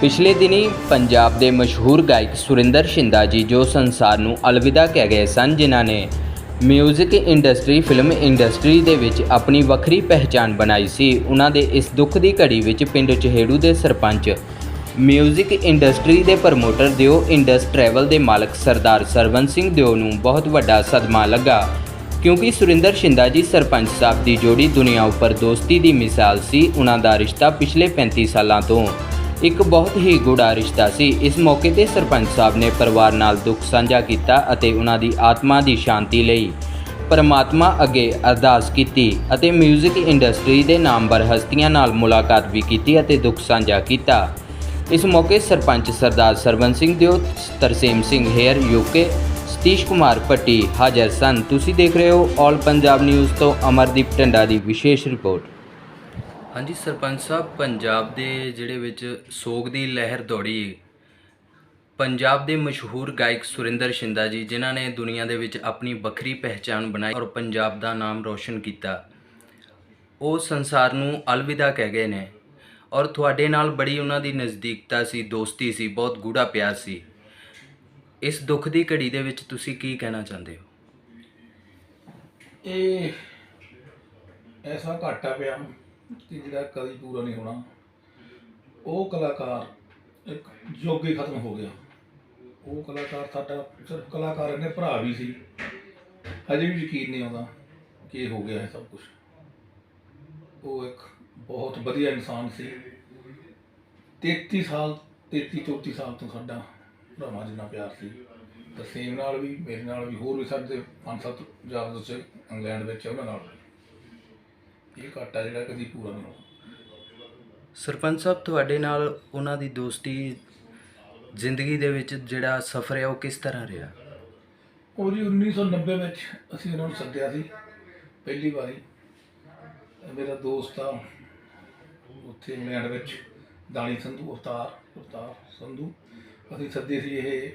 ਪਿਛਲੇ ਦਿਨੀ ਪੰਜਾਬ ਦੇ ਮਸ਼ਹੂਰ ਗਾਇਕ ਸੁਰਿੰਦਰ ਸ਼ਿੰਦਾ ਜੀ ਜੋ ਸੰਸਾਰ ਨੂੰ ਅਲਵਿਦਾ ਕਹਿ ਗਏ ਸਨ, ਜਿਨ੍ਹਾਂ ਨੇ ਮਿਊਜ਼ਿਕ ਇੰਡਸਟਰੀ ਫਿਲਮ ਇੰਡਸਟਰੀ ਦੇ ਵਿੱਚ ਆਪਣੀ ਵੱਖਰੀ ਪਹਿਚਾਨ ਬਣਾਈ ਸੀ। ਉਹਨਾਂ ਦੇ ਇਸ ਦੁੱਖ ਦੀ ਘੜੀ ਵਿੱਚ ਪਿੰਡ ਚਹੇੜੂ ਦੇ ਸਰਪੰਚ ਮਿਊਜ਼ਿਕ ਇੰਡਸਟਰੀ ਦੇ ਪ੍ਰਮੋਟਰ ਦਿਓ ਇੰਡਸ ਟਰੈਵਲ ਦੇ ਮਾਲਕ ਸਰਦਾਰ ਸਰਵਨ ਸਿੰਘ ਦਿਓ ਨੂੰ ਬਹੁਤ ਵੱਡਾ ਸਦਮਾ ਲੱਗਾ। ਕਿਉਂਕਿ ਸੁਰਿੰਦਰ ਸ਼ਿੰਦਾ ਜੀ ਸਰਪੰਚ ਸਾਹਿਬ ਦੀ ਜੋੜੀ ਦੁਨੀਆ ਉੱਪਰ ਦੋਸਤੀ ਦੀ ਮਿਸਾਲ ਸੀ, ਉਹਨਾਂ ਦਾ ਰਿਸ਼ਤਾ ਪਿਛਲੇ 35 ਸਾਲਾਂ ਤੋਂ ਇੱਕ ਬਹੁਤ ਹੀ ਗੂੜਾ ਰਿਸ਼ਤਾ ਸੀ। ਇਸ ਮੌਕੇ ਤੇ ਸਰਪੰਚ ਸਾਹਿਬ ਨੇ ਪਰਿਵਾਰ ਨਾਲ ਦੁੱਖ ਸਾਂਝਾ ਕੀਤਾ ਅਤੇ ਉਹਨਾਂ ਦੀ ਆਤਮਾ ਦੀ ਸ਼ਾਂਤੀ ਲਈ ਪਰਮਾਤਮਾ ਅੱਗੇ ਅਰਦਾਸ ਕੀਤੀ ਅਤੇ 뮤직 ਇੰਡਸਟਰੀ ਦੇ ਨਾਮਵਰ ਹਸਤੀਆਂ ਨਾਲ ਮੁਲਾਕਾਤ ਵੀ ਕੀਤੀ ਅਤੇ ਦੁੱਖ ਸਾਂਝਾ ਕੀਤਾ। ਇਸ ਮੌਕੇ ਸਰਪੰਚ ਸਰਦਾਰ ਸਰਵਨ ਸਿੰਘ ਦਿਓ ਤਰਸੇਮ ਸਿੰਘ ਹੇਅਰ ਯੂਕੇ ਸਤੀਸ਼ ਕੁਮਾਰ ਪੱਟੀ ਹਾਜ਼ਰ ਸਨ। ਤੁਸੀਂ ਦੇਖ ਰਹੇ ਹੋ ਆਲ ਪੰਜਾਬ ਨਿਊਜ਼ ਤੋਂ ਅਮਰਦੀਪ ਟੰਡਾ ਦੀ ਵਿਸ਼ੇਸ਼ ਰਿਪੋਰਟ। ਹਾਂਜੀ, ਸਰਪੰਚ ਸਾਹਿਬ, ਪੰਜਾਬ ਦੇ ਜਿਹੜੇ ਵਿੱਚ ਸੋਗ ਦੀ ਲਹਿਰ ਦੌੜੀ। ਪੰਜਾਬ ਦੇ ਮਸ਼ਹੂਰ ਗਾਇਕ ਸੁਰਿੰਦਰ ਸ਼ਿੰਦਾ ਜੀ, ਜਿਨ੍ਹਾਂ ਨੇ ਦੁਨੀਆ ਦੇ ਵਿੱਚ ਆਪਣੀ ਵੱਖਰੀ ਪਹਿਚਾਣ ਬਣਾਈ ਔਰ ਪੰਜਾਬ ਦਾ ਨਾਮ ਰੋਸ਼ਨ ਕੀਤਾ। ਉਹ ਸੰਸਾਰ ਨੂੰ ਅਲਵਿਦਾ ਕਹਿ ਗਏ ਨੇ ਔਰ ਤੁਹਾਡੇ ਨਾਲ ਬੜੀ ਉਹਨਾਂ ਦੀ ਨਜ਼ਦੀਕਤਾ ਸੀ, ਦੋਸਤੀ ਸੀ, ਬਹੁਤ ਗੂੜਾ ਪਿਆਰ ਸੀ। ਇਸ ਦੁੱਖ ਦੀ ਘੜੀ ਦੇ ਵਿੱਚ ਤੁਸੀਂ ਕੀ ਕਹਿਣਾ ਚਾਹੁੰਦੇ ਹੋ? ਇਹ ਐਸਾ ਘਾਟਾ ਪਿਆ। ਕਿ ਜਿਹੜਾ ਕਦੀ ਪੂਰਾ ਨਹੀਂ ਹੋਣਾ, ਉਹ ਕਲਾਕਾਰ ਇੱਕ ਜੋਗੀ ਖਤਮ ਹੋ ਗਿਆ। ਉਹ ਕਲਾਕਾਰ ਸਾਡਾ ਸਿਰਫ ਕਲਾਕਾਰ ਨੇ ਭਰਾ ਵੀ ਸੀ। ਹਜੇ ਵੀ ਯਕੀਨ ਨਹੀਂ ਆਉਂਦਾ ਕਿ ਇਹ ਹੋ ਗਿਆ ਹੈ ਸਭ ਕੁਝ ਉਹ ਇੱਕ ਬਹੁਤ ਵਧੀਆ ਇਨਸਾਨ ਸੀ। 33 ਸਾਲ 33 34 ਸਾਲ ਤੋਂ ਸਾਡਾ ਭਰਾਵਾਂ ਜਿੰਨਾ ਪਿਆਰ ਸੀ। ਤਸੀਮ ਨਾਲ ਵੀ, ਮੇਰੇ ਨਾਲ ਵੀ, ਹੋਰ ਵੀ ਸਾਡੇ ਪੰਜ ਸੱਤ ਯਾਰ ਦੋਸਤ ਇੰਗਲੈਂਡ ਵਿੱਚ ਉਹਨਾਂ ਨਾਲ ਇਹ ਘਾਟਾ ਜਿਹੜਾ ਕਦੀ ਪੂਰਾ ਨਹੀਂ ਹੋਣਾ। ਸਰਪੰਚ ਸਾਹਿਬ ਤੁਹਾਡੇ ਨਾਲ ਉਹਨਾਂ ਦੀ ਦੋਸਤੀ ਜ਼ਿੰਦਗੀ ਦੇ ਵਿੱਚ ਜਿਹੜਾ ਸਫ਼ਰ ਹੈ ਉਹ ਕਿਸ ਤਰ੍ਹਾਂ ਰਿਹਾ? ਉਹ ਜੀ 1990 ਵਿੱਚ ਅਸੀਂ ਉਹਨਾਂ ਨੂੰ ਸੱਦਿਆ ਸੀ ਪਹਿਲੀ ਵਾਰੀ। ਮੇਰਾ ਦੋਸਤ ਆ ਉੱਥੇ ਇੰਗਲੈਂਡ ਵਿੱਚ ਦਾਣੀ ਸੰਧੂ ਅਵਤਾਰ ਅਵਤਾਰ ਸੰਧੂ। ਅਸੀਂ ਸੱਦੇ ਸੀ ਇਹ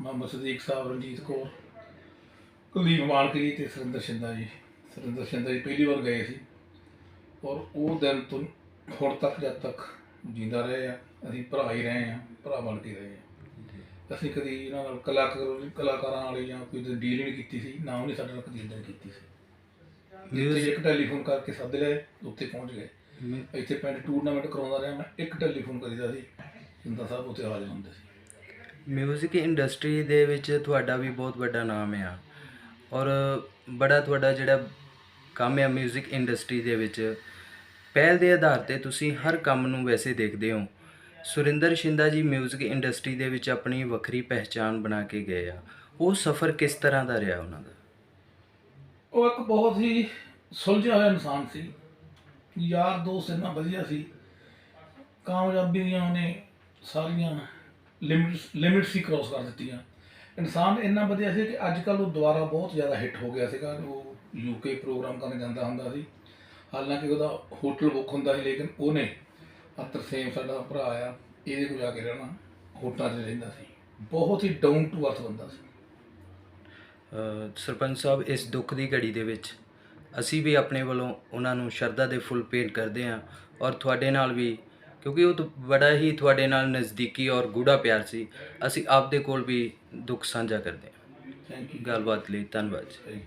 ਮੁਹੰਮਦ ਸਦੀਕ ਸਾਹਿਬ ਰਣਜੀਤ ਕੌਰ ਕੁਲਦੀਪ ਮਾਨਕਰੀ ਤੇ ਸੁਰਿੰਦਰ ਸ਼ਿੰਦਾ ਜੀ। ਸੁਰਿੰਦਰ ਸ਼ਿੰਦਾ ਜੀ ਪਹਿਲੀ ਵਾਰ ਗਏ ਸੀ। ਔਰ ਉਹ ਦਿਨ ਤੋਂ ਹੁਣ ਤੱਕ ਜਦ ਤੱਕ ਜਿੰਦਾ ਰਹੇ ਆ ਅਸੀਂ ਭਰਾ ਹੀ ਰਹੇ ਆ ਭਰਾ ਬਣ ਕੇ ਰਹੇ ਆ। ਅਸੀਂ ਕਦੀ ਇਹਨਾਂ ਨਾਲ ਕਲਾਕਾਰ ਕਲਾਕਾਰਾਂ ਨਾਲ ਜਾਂ ਕੋਈ ਡੀਲ ਨਹੀਂ ਕੀਤੀ ਸੀ ਨਾ ਉਹਨੇ ਸਾਡੇ ਨਾਲ ਕਦੀ ਡੀਲ ਕੀਤੀ ਸੀ। ਜਿੱਥੇ ਇੱਕ ਟੈਲੀਫੋਨ ਕਰਕੇ ਸੱਦ ਲਏ ਉੱਥੇ ਪਹੁੰਚ ਗਏ। ਇੱਥੇ ਪਿੰਡ ਟੂਰਨਾਮੈਂਟ ਕਰਾਉਂਦਾ ਰਿਹਾ ਮੈਂ ਇੱਕ ਟੈਲੀਫੋਨ ਕਰੀਦਾ ਸੀ ਜਿੰਦਾ ਸਾਹਿਬ ਉੱਥੇ ਹਾਜ਼ਰ ਹੁੰਦੇ ਸੀ। ਮਿਊਜ਼ਿਕ ਇੰਡਸਟਰੀ ਦੇ ਵਿੱਚ ਤੁਹਾਡਾ ਵੀ ਬਹੁਤ ਵੱਡਾ ਨਾਮ ਆ। ਔਰ ਬੜਾ ਤੁਹਾਡਾ ਜਿਹੜਾ ਕੰਮ ਹੈ ਮਿਊਜ਼ਿਕ ਇੰਡਸਟਰੀ ਦੇ ਵਿੱਚ ਪਹਿਲ ਦੇ ਆਧਾਰ ਤੇ ਤੁਸੀਂ ਹਰ ਕੰਮ ਨੂੰ ਵੈਸੇ ਦੇਖਦੇ ਹੋ। ਸੁਰਿੰਦਰ ਸ਼ਿੰਦਾ ਜੀ ਮਿਊਜ਼ਿਕ ਇੰਡਸਟਰੀ ਦੇ ਵਿੱਚ ਆਪਣੀ ਵੱਖਰੀ ਪਹਿਚਾਣ ਬਣਾ ਕੇ ਗਏ ਆ। ਉਹ ਸਫ਼ਰ ਕਿਸ ਤਰ੍ਹਾਂ ਦਾ ਰਿਹਾ ਉਹਨਾਂ ਦਾ? ਉਹ ਇੱਕ ਬਹੁਤ ਹੀ ਸੁਲਝਿਆ ਹੋਇਆ ਇਨਸਾਨ ਸੀ। ਯਾਰ ਦੋਸਤ ਇੰਨਾ ਵਧੀਆ ਸੀ। ਕਾਮਯਾਬੀ ਦੀਆਂ ਉਹਨੇ ਸਾਰੀਆਂ ਲਿਮਿਟਸ ਲਿਮਿਟਸ ਹੀ ਕ੍ਰੋਸ ਕਰ ਦਿੱਤੀਆਂ। ਇਨਸਾਨ ਇੰਨਾ ਵਧੀਆ ਸੀ ਕਿ ਅੱਜ ਕੱਲ ਉਹ ਦੁਬਾਰਾ ਬਹੁਤ ਜ਼ਿਆਦਾ ਹਿੱਟ ਹੋ ਗਿਆ ਸੀਗਾ। ਉਹ ਯੂਕੇ ਪ੍ਰੋਗਰਾਮ ਕਰਨ ਜਾਂਦਾ ਹੁੰਦਾ ਸੀ। ਹਾਲਾਂਕਿ ਉਹਦਾ ਹੋਟਲ ਬੁੱਕ ਹੁੰਦਾ ਸੀ, ਲੇਕਿਨ ਉਹਨੇ ਅਤਰ ਸੇਮ ਸਾਡਾ ਭਰਾ ਆ, ਇਹਦੇ ਕੋਲ ਜਾ ਕੇ ਰਹਿਣਾ, ਹੋਟਲਾਂ 'ਚ ਰਹਿੰਦਾ ਸੀ। ਬਹੁਤ ਹੀ ਡਾਊਨ ਟੂ ਅਰਥ ਬੰਦਾ ਸੀ। ਸਰਪੰਚ ਸਾਹਿਬ, ਇਸ ਦੁੱਖ ਦੀ ਘੜੀ ਦੇ ਵਿੱਚ ਅਸੀਂ ਵੀ ਆਪਣੇ ਵੱਲੋਂ ਉਹਨਾਂ ਨੂੰ ਸ਼ਰਧਾ ਦੇ ਫੁੱਲ ਭੇਟ ਕਰਦੇ ਹਾਂ ਔਰ ਤੁਹਾਡੇ ਨਾਲ ਵੀ ਕਿਉਂਕਿ ਉਹ ਤਾਂ ਬੜਾ ਹੀ ਤੁਹਾਡੇ ਨਾਲ ਨਜ਼ਦੀਕੀ ਔਰ ਗੂੜਾ ਪਿਆਰ ਸੀ। ਅਸੀਂ ਆਪਦੇ ਕੋਲ ਵੀ ਦੁੱਖ ਸਾਂਝਾ ਕਰਦੇ ਹਾਂ। ਥੈਂਕ ਯੂ ਗੱਲਬਾਤ ਲਈ ਧੰਨਵਾਦ ਜੀ।